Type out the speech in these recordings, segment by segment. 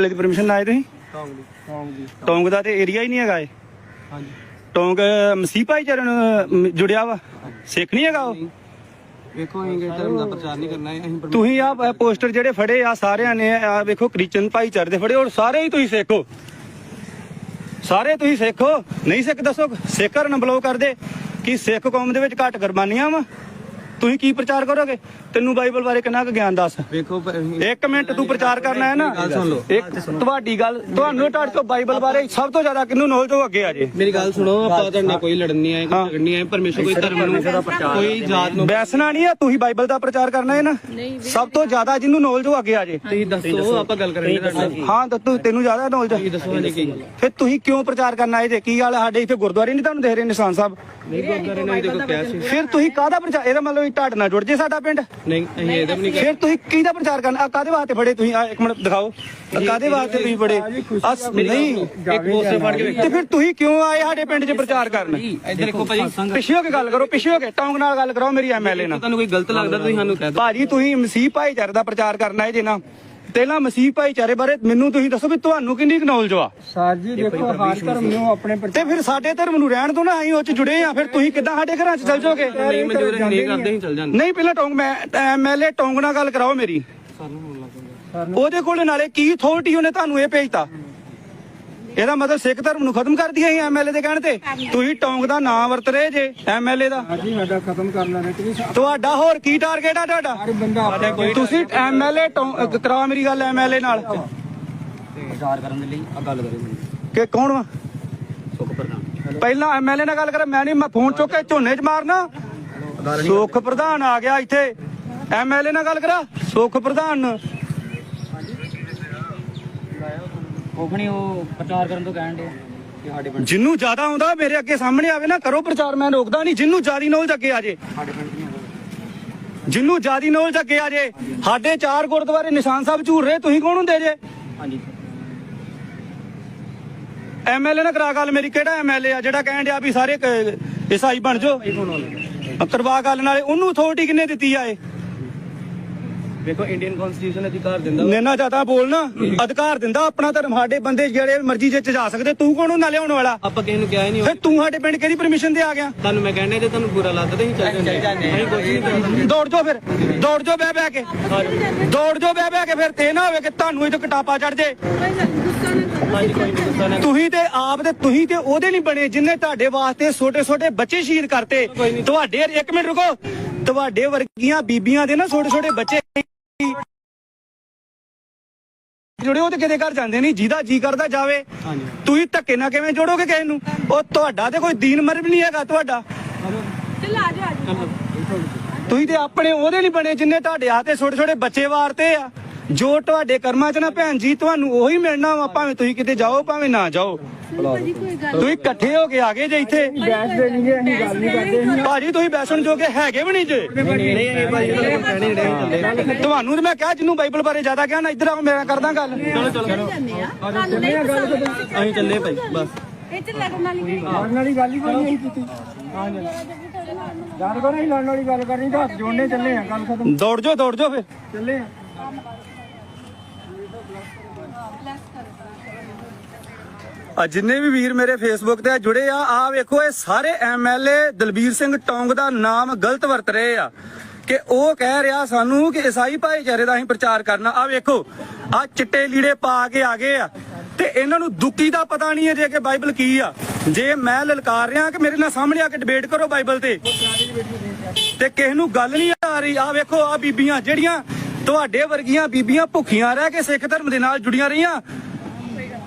ਵਾਲੇ ਦੀ ਪਰਮਿਸ਼ਨ ਨਾਲ ਆਏ ਤੁਸੀਂ? ਟੌਂਗ ਦੀ ਟੌਂਗ ਦੀ ਟੋਂਗ। ਦਾ ਤੇ ਏਰੀਆ ਹੀ ਨਹੀਂ ਹੈਗਾ ਇਹ? ਹਾਂਜੀ। ਟੋਂਗ ਮਸੀਹ ਭਾਈਚਾਰੇ ਅਮ, ਜੁੜਿਆ ਵਾ? ਸਿੱਖ ਨਹੀਂ ਹੈਗਾ ਉਹ? ਵੇਖੋ ਅਸੀਂ ਇਹ ਧਰਮ ਦਾ ਪ੍ਰਚਾਰ ਨਹੀਂ ਕਰਨਾ ਹੈ ਅਸੀਂ ਤੁਸੀਂ ਆ ਪੋਸਟਰ ਜਿਹੜੇ ਫੜੇ ਆ ਸਾਰਿਆਂ ਨੇ ਆ ਵੇਖੋ ਕ੍ਰਿਸਚਨ ਭਾਈਚਾਰੇ ਦੇ ਫੜੇ ਔਰ ਸਾਰੇ ਹੀ ਤੁਸੀਂ ਸਿੱਖੋ। ਸਾਰੇ ਤੁਸੀਂ ਸਿੱਖੋ। ਨਹੀਂ ਸਿੱਖ ਦੱਸੋ ਸਿੱਖ ਕਰਨ ਬਲੋ ਕਰਦੇ ਕਿ ਸਿੱਖ ਕੌਮ ਦੇ ਵਿੱਚ ਘੱਟ ਕੁਰਬਾਨੀਆਂ ਵਾ? ਤੁਸੀਂ ਕੀ ਪ੍ਰਚਾਰ ਕਰੋਗੇ? ਤੈਨੂੰ ਬਾਈਬਲ ਬਾਰੇ ਕਿੰਨਾ ਕੁ ਗਿਆਨ ਦੱਸ? ਵੇਖੋ ਇੱਕ ਮਿੰਟ ਤੂੰ ਪ੍ਰਚਾਰ ਕਰਨਾ ਹੈ ਨਾ। ਗੱਲ ਸੁਣ ਲਓ। ਇੱਕ ਤੁਹਾਡੀ ਗੱਲ ਤੁਹਾਨੂੰ ਤੁਹਾਡੇ ਤੋਂ ਬਾਈਬਲ ਬਾਰੇ ਸਭ ਤੋਂ ਜ਼ਿਆਦਾ ਕਿਹਨੂੰ ਨੌਲੇਜ ਹੋ ਅੱਗੇ ਆ ਜੇ। ਮੇਰੀ ਗੱਲ ਸੁਣੋ ਆਪਾਂ ਤੁਹਾਡੇ ਨਾਲ ਕੋਈ ਲੜਨ ਨਹੀਂ ਆਏ ਕੋਈ ਝਗੜਨ ਨਹੀਂ ਆਏ ਪਰਮੇਸ਼ਰ ਕੋਈ ਧਰਮ ਨੂੰ ਕੋਈ ਜਾਤ ਨੂੰ। ਬੈਸਣਾ ਨਹੀਂ ਆ ਤੁਸੀਂ ਬਾਈਬਲ ਦਾ ਪ੍ਰਚਾਰ ਕਰਨਾ ਹੈ ਨਾ। ਸਭ ਤੋਂ ਜ਼ਿਆਦਾ ਜਿਹਨੂੰ ਨੌਲੇਜ ਹੋ ਅੱਗੇ ਆ ਜੇ। ਤੁਸੀਂ ਦੱਸੋ ਆਪਾਂ ਗੱਲ ਕਰਾਂਗੇ ਤੁਹਾਡੇ ਹਾਂ ਤਾਂ ਤੂੰ ਤੈਨੂੰ ਜ਼ਿਆਦਾ ਨੌਲੇਜ ਤੁਸੀਂ ਦੱਸੋ ਹਜੇ ਕੀ ਫਿਰ ਤੁਸੀਂ ਕਿਉਂ ਪ੍ਰਚਾਰ ਕਰਨ ਆਏ ਜੇ ਕੀ ਗੱਲ ਹੈ? ਸਾਡੇ ਇੱਥੇ ਗੁਰਦੁਆਰੇ ਨਹੀਂ ਤੁਹਾਨੂੰ ਦੇਖ ਰਹੇ ਨਿਸ਼ਾਨ ਸਾਹਿਬ? ਨਹੀਂ ਗੁਰਦਾਰੇ ਨੇ ਦੇਖੋ ਕਿਹਾ ਸੀ। ਫਿਰ ਤੁਸੀਂ ਕਾਹਦਾ ਪ੍ਰਚਾਰ ਇਹਦਾ ਮਤਲਬ ਇਹ ਢਾਡ ਨਾਲ ਜੁੜ ਜੇ ਸਾਡਾ ਪਿੰਡ? ਨਹੀਂ ਅਸੀਂ ਇਹਦਾ ਵੀ ਨਹੀਂ ਫਿਰ ਤੁਸੀਂ ਕਿਹਦਾ ਪ੍ਰਚਾਰ ਕਰਨਾ? ਆ ਕਾਹਦੇ ਵਾਸਤੇ ਫੜੇ ਤੁਸੀਂ? ਆ ਇੱਕ ਮਿੰਟ ਦਿਖਾਓ। ਆ ਕਾਹਦੇ ਵਾਸਤੇ ਤੁਸੀਂ ਫੜੇ? ਅਸ ਨਹੀਂ। ਇੱਕ ਪੋਸਟਰ ਫੜ ਕੇ ਵੇਖੋ। ਤੇ ਫਿਰ ਤੁਸੀਂ ਕਿਉਂ ਆਏ ਸਾਡੇ ਪਿੰਡ 'ਚ ਪ੍ਰਚਾਰ ਕਰਨ? ਇੱਧਰ ਦੇਖੋ ਭਾਜੀ। ਪਿੱਛੇ ਹੋ ਕੇ ਗੱਲ ਕਰੋ ਪਿੱਛੇ ਹੋ ਕੇ। ਟੌਂਗ ਨਾਲ ਗੱਲ ਕਰੋ ਮੇਰੀ ਐਮਐਲਏ ਨਾਲ। ਤੁਹਾਨੂੰ ਕੋਈ ਗਲਤ ਲੱਗਦਾ ਤੁਸੀਂ ਸਾਨੂੰ ਕਹਿ ਦਿਓ। ਭਾਜੀ ਤੁਸੀਂ ਮਸੀਹ ਭਾਈਚਾਰੇ ਦਾ ਪ੍ਰਚਾਰ ਕਰਨਾ ਹੈ ਜੇ ਨਾ। ਪਹਿਲਾਂ ਮਸੀਹ ਭਾਈਚਾਰੇ ਬਾਰੇ ਮੈਨੂੰ ਤੁਸੀਂ ਦੱਸੋ ਵੀ ਤੁਹਾਨੂੰ ਕਿੰਨੀ ਨੌਲੇਜ ਵਾ ਸਰ ਜੀ ਦੇਖੋ ਹਰ ਧਰਮ ਨੂੰ ਆਪਣੇ ਤੇ ਫਿਰ ਸਾਡੇ ਧਰਮ ਨੂੰ ਰਹਿਣ ਦੋ ਨਾ ਅਸੀਂ ਉਹ ਚ ਜੁੜੇ ਆ ਫਿਰ ਤੁਸੀਂ ਕਿੱਦਾਂ ਸਾਡੇ ਘਰਾਂ ਚ ਚੱਲ ਜਾਓਗੇ? ਨਹੀਂ ਮਨਜ਼ੂਰ ਨਹੀਂ ਕਰਦੇ ਅਸੀਂ ਚੱਲ ਜਾਂਦੇ। ਨਹੀਂ ਪਹਿਲਾਂ ਟੌਂਗ ਮੈਂ ਐਮਐਲਏ ਟੌਂਗ ਨਾਲ ਗੱਲ ਕਰਾਓ ਮੇਰੀ। ਉਹਦੇ ਕੋਲ ਨਾਲੇ ਕੀ ਅਥਾਰਟੀ ਉਹਨੇ ਤੁਹਾਨੂੰ ਇਹ ਭੇਜਤਾ? ਇਹਦਾ ਮਤਲਬ ਸਿੱਖ ਧਰਮ ਨੂੰ ਖਤਮ ਕਰ ਦਿਆ ਅਸੀਂ ਐਮਐਲਏ ਦੇ ਕਹਿਣ ਤੇ? ਤੁਸੀਂ ਟੌਂਗ ਦਾ ਨਾਮ ਵਰਤ ਰਹੇ ਜੇ ਐਮਐਲਏ ਦਾ? ਜੀ ਸਾਡਾ ਖਤਮ ਕਰ ਲੈਣਾ ਕਿ ਸਰ ਤੁਹਾਡਾ ਹੋਰ ਕੀ ਟਾਰਗੇਟ ਆ ਤੁਹਾਡਾ? ਤੁਸੀਂ ਐਮਐਲਏ ਕਰਾਓ ਮੇਰੀ ਗੱਲ ਐਮਐਲਏ ਨਾਲ। ਪ੍ਰਚਾਰ ਕਰਨ ਦੇ ਲਈ ਆ ਗੱਲ ਕਰੇ। ਕਿ ਕੌਣ ਵਾ? ਸੁਖ ਪ੍ਰਧਾਨ ਪਹਿਲਾਂ ਐਮਐਲਏ ਨਾਲ ਗੱਲ ਕਰ ਮੈਂ ਨਹੀਂ ਮੈਂ ਫੋਨ ਚੁੱਕ ਕੇ ਝੋਨੇ 'ਚ ਮਾਰਨਾ। ਸੁਖ ਪ੍ਰਧਾਨ ਆ ਗਿਆ ਇੱਥੇ। ਐਮਐਲਏ ਨਾਲ ਗੱਲ ਕਰਾ। ਸੁਖ ਪ੍ਰਧਾਨ ਨੂੰ। ਕੋਖਣੀ ਉਹ ਪ੍ਰਚਾਰ ਕਰਨ ਤੋਂ ਕਹਿਣ ਦੇ ਕਿ ਸਾਡੇ ਪਿੰਡ ਜਿਹਨੂੰ ਜ਼ਿਆਦਾ ਆਉਂਦਾ ਮੇਰੇ ਅੱਗੇ ਸਾਹਮਣੇ ਆਵੇ ਨਾ ਕਰੋ ਪ੍ਰਚਾਰ ਮੈਂ ਰੋਕਦਾ ਨਹੀਂ ਜਿਹਨੂੰ ਜ਼ਿਆਦੀ ਨੌਲੇਜ ਅੱਗੇ ਆ ਜੇ। ਸਾਡੇ ਪਿੰਡ ਨਹੀਂ ਹੈਗਾ। ਜਿਹਨੂੰ ਜ਼ਿਆਦੀ ਨੌਲੇਜ ਅੱਗੇ ਆ ਜੇ ਸਾਡੇ ਚਾਰ ਗੁਰਦੁਆਰੇ ਨਿਸ਼ਾਨ ਸਾਹਿਬ ਝੂਰ ਰਹੇ ਤੁਸੀਂ ਕੌਣ ਹੁੰਦੇ ਜੇ? ਹਾਂਜੀ। ਐਮਐਲਏ ਨਾਲ ਕਰਾ ਗੱਲ ਮੇਰੀ ਕਿਹੜਾ ਐਮਐਲਏ ਆ ਜਿਹੜਾ ਕਹਿਣ ਡਿਆ ਵੀ ਸਾਰੇ ਕ- ਈਸਾਈ ਬਣ ਜਾਓ? ਕਰਵਾ ਗੱਲ ਨਾਲੇ ਉਹਨੂੰ ਅਥਾਰਟੀ ਕਿੰਨੇ ਦਿੱਤੀ ਆ ਇਹ? ਵੇਖੋ ਇੰਡੀਅਨ ਕਨਸਟੀਟਿਊਸ਼ਨ ਅਧਿਕਾਰ ਦਿੰਦਾ ਨੈਨਾ ਜ਼ਿਆਦਾ ਬੋਲਣਾ ਅਧਿਕਾਰ ਦਿੰਦਾ ਆਪਣਾ ਧਰਮ ਸਾਡੇ ਬੰਦੇ ਜਿਹੜੇ ਮਰਜ਼ੀ ਜੇ ਚ ਜਾ ਸਕਦੇ। ਤੂੰ ਕੌਣ ਉਹਨਾਂ ਲਿਆਉਣ ਵਾਲਾ? ਆਪਾਂ ਕਿਸੇ ਨੂੰ ਕਿਹਾ ਹੀ ਨਹੀਂ। ਫਿਰ ਤੂੰ ਸਾਡੇ ਪਿੰਡ ਕਿਹਦੀ ਪਰਮਿਸ਼ਨ ਤੇ ਆ ਗਿਆ? ਤੁਹਾਨੂੰ ਮੈਂ ਕਹਿੰਦਾ ਜੇ ਤੁਹਾਨੂੰ ਬੁਰਾ ਲੱਗਦਾ ਤਾਂ ਅਸੀਂ ਚੱਲ ਜਾਂਦੇ ਅਸੀਂ ਕੁਝ ਨਹੀਂ ਦੌੜ ਜਾਓ ਫਿਰ। ਦੌੜ ਜਾਓ ਬਹਿ ਬਹਿ ਕੇ ਦੌੜ ਜਾਓ ਬਹਿ ਬਹਿ ਕੇ ਫਿਰ ਤੇ ਨਾ ਹੋਵੇ ਕਿ ਤੁਹਾਨੂੰ ਇਹ ਕਟਾਪਾ ਚੜ ਜੇ। ਨਹੀਂ ਤੁਸੀਂ ਤੇ ਆਪ ਤੇ ਤੁਸੀਂ ਤੇ ਉਹਦੇ ਨਹੀਂ ਬਣੇ ਜਿੰਨੇ ਤੁਹਾਡੇ ਵਾਸਤੇ ਛੋਟੇ ਛੋਟੇ ਬੱਚੇ ਸ਼ਹੀਦ ਕਰਤੇ। ਤੁਹਾਡੇ ਇੱਕ ਮਿੰਟ ਰੁਕੋ। ਤੁਹਾਡੇ ਵਰਗੀਆਂ ਬੀਬੀਆਂ ਦੇ ਨਾ ਛੋਟੇ ਛੋਟੇ ਬੱਚੇ ਜੁੜੇ ਉਹ ਤੇ ਕਿਤੇ ਘਰ ਜਾਂਦੇ ਨਹੀਂ ਜਿਹਦਾ ਜੀ ਕਰਦਾ ਜਾਵੇ। ਹਾਂਜੀ। ਤੁਸੀਂ ਧੱਕੇ ਨਾਲ ਕਿਵੇਂ ਜੋੜੋਗੇ ਕਿਸੇ ਨੂੰ? ਉਹ ਤੁਹਾਡਾ ਤੇ ਕੋਈ ਦੀਨ ਮਰਬ ਨਹੀਂ ਹੈਗਾ ਤੁਹਾਡਾ। ਤੁਸੀਂ ਤੇ ਆਪਣੇ ਉਹਦੇ ਨਹੀਂ ਬਣੇ ਜਿੰਨੇ ਤੁਹਾਡੇ ਹੱਥੇ ਛੋਟੇ ਛੋਟੇ ਬੱਚੇ ਵਾਰਤੇ ਆ। ਜੋ ਤੁਹਾਡੇ ਕਰਮਾਂ 'ਚ ਨਾ ਭੈਣ ਜੀ ਤੁਹਾਨੂੰ ਉਹੀ ਮਿਲਣਾ ਵਾ ਭਾਵੇਂ ਤੁਸੀਂ ਕਿਤੇ ਜਾਓ ਭਾਵੇਂ ਨਾ ਜਾਓ। ਤੁਸੀਂ ਇਕੱਠੇ ਹੋ ਕੇ ਆ ਗਏ ਜੇ ਇੱਥੇ। ਬੈਸ ਦੇ ਨਹੀਂ ਅਸੀਂ ਗੱਲ ਨਹੀਂ ਕਰਦੇ। ਅਸੀਂ ਭਾਜੀ ਤੁਸੀਂ ਬੈਸਣ ਜੋਗੇ ਹੈਗੇ ਵੀ ਨਹੀਂ ਜੇ। ਨਹੀਂ ਤੁਹਾਨੂੰ ਤੇ ਮੈਂ ਕਿਹਾ ਜਿਹਨੂੰ ਬਾਈਬਲ ਬਾਰੇ ਜ਼ਿਆਦਾ ਕਿਹਾ ਨਾ ਇੱਧਰ ਆਓ ਮੇਰਾ ਕਰਦਾ ਗੱਲ। ਅਸੀਂ ਚੱਲੇ ਭਾਈ ਬਸ। ਲੜਨ ਵਾਲੀ ਗੱਲ ਹੀ ਕੋਈ ਨਹੀਂ। ਕੀਤੀ ਹਾਂ ਜੀ ਗੱਲ ਕਰੋ ਅਸੀਂ ਲੜਨ ਵਾਲੀ ਗੱਲ ਕਰਨੀ ਤਾਂ ਜੋੜਨੇ ਚੱਲੇ ਆ ਗੱਲ ਖਤਮ। ਦੌੜ ਜਾਓ ਦੌੜ ਜਾਓ ਫਿਰ। ਚੱਲੇ ਆ। ਆ ਜਿੰਨੇ ਵੀ ਵੀਰ ਮੇਰੇ ਫੇਸਬੁੱਕ ਤੇ ਜੁੜੇ ਆ ਆ ਵੇਖੋ, ਇਹ ਸਾਰੇ ਐਮਐਲਏ ਦਲਬੀਰ ਸਿੰਘ ਟੌਂਗ ਦਾ ਨਾਮ ਗਲਤ ਵਰਤ ਰਹੇ ਆ ਕਿ ਉਹ ਕਹਿ ਰਿਹਾ ਸਾਨੂੰ ਕਿ ਈਸਾਈ ਭਾਈਚਾਰੇ ਦਾ ਅਸੀਂ ਪ੍ਰਚਾਰ ਕਰਨਾ। ਆ ਵੇਖੋ ਆ ਚਿੱਟੇ ਲੀੜੇ ਪਾ ਕੇ ਆ ਗਏ ਆ। ਤੇ ਇਹਨਾਂ ਨੂੰ ਦੁੱਕੀ ਦਾ ਪਤਾ ਨਹੀਂ ਹੈ ਜੇ ਕਿ ਬਾਈਬਲ ਕੀ ਆ। ਜੇ ਮੈਂ ਲਲਕਾਰ ਰਿਹਾ ਕਿ ਮੇਰੇ ਨਾਲ ਸਾਹਮਣੇ ਆ ਕੇ ਡਿਬੇਟ ਕਰੋ ਬਾਈਬਲ ਤੇ। ਤੇ ਕਿਸੇ ਨੂੰ ਗੱਲ ਨਹੀਂ ਆ ਰਹੀ। ਆ ਵੇਖੋ ਆ ਬੀਬੀਆਂ ਜਿਹੜੀਆਂ ਤੁਹਾਡੇ ਵਰਗੀਆਂ ਬੀਬੀਆਂ ਭੁੱਖੀਆਂ ਰਹਿ ਕੇ ਸਿੱਖ ਧਰਮ ਦੇ ਨਾਲ ਜੁੜੀਆਂ ਰਹੀਆਂ।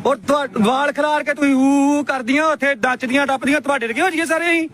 ਔਰ ਤੁਹਾ- ਵਾਲ ਖਿਲਾਰ ਕੇ ਤੁਸੀਂ ਹੂ ਕਰਦੀਆਂ, ਉੱਥੇ ਨੱਚਦੀਆਂ ਟੱਪਦੀਆਂ, ਤੁਹਾਡੇ ਵਰਗੇ ਹੋ ਜੀਏ ਸਾਰੇ ਅਸੀਂ।